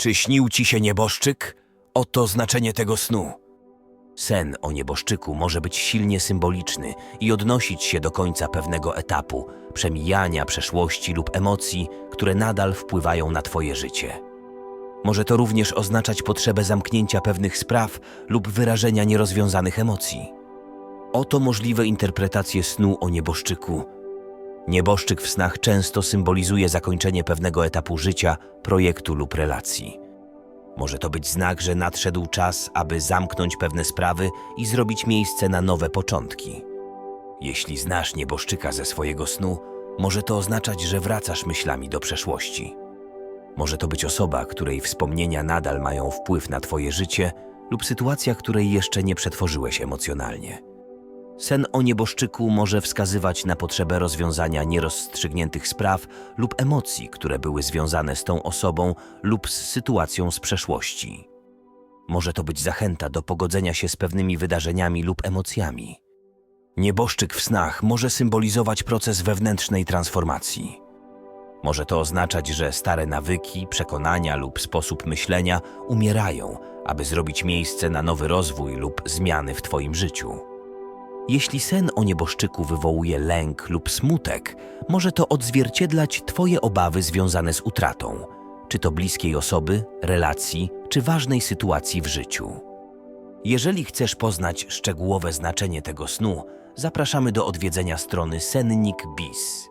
Czy śnił ci się nieboszczyk? Oto znaczenie tego snu. Sen o nieboszczyku może być silnie symboliczny i odnosić się do końca pewnego etapu, przemijania przeszłości lub emocji, które nadal wpływają na Twoje życie. Może to również oznaczać potrzebę zamknięcia pewnych spraw lub wyrażenia nierozwiązanych emocji. Oto możliwe interpretacje snu o nieboszczyku. Nieboszczyk w snach często symbolizuje zakończenie pewnego etapu życia, projektu lub relacji. Może to być znak, że nadszedł czas, aby zamknąć pewne sprawy i zrobić miejsce na nowe początki. Jeśli znasz nieboszczyka ze swojego snu, może to oznaczać, że wracasz myślami do przeszłości. Może to być osoba, której wspomnienia nadal mają wpływ na Twoje życie lub sytuacja, której jeszcze nie przetworzyłeś emocjonalnie. Sen o nieboszczyku może wskazywać na potrzebę rozwiązania nierozstrzygniętych spraw lub emocji, które były związane z tą osobą lub z sytuacją z przeszłości. Może to być zachęta do pogodzenia się z pewnymi wydarzeniami lub emocjami. Nieboszczyk w snach może symbolizować proces wewnętrznej transformacji. Może to oznaczać, że stare nawyki, przekonania lub sposób myślenia umierają, aby zrobić miejsce na nowy rozwój lub zmiany w Twoim życiu. Jeśli sen o nieboszczyku wywołuje lęk lub smutek, może to odzwierciedlać Twoje obawy związane z utratą, czy to bliskiej osoby, relacji, czy ważnej sytuacji w życiu. Jeżeli chcesz poznać szczegółowe znaczenie tego snu, zapraszamy do odwiedzenia strony Sennik Bis.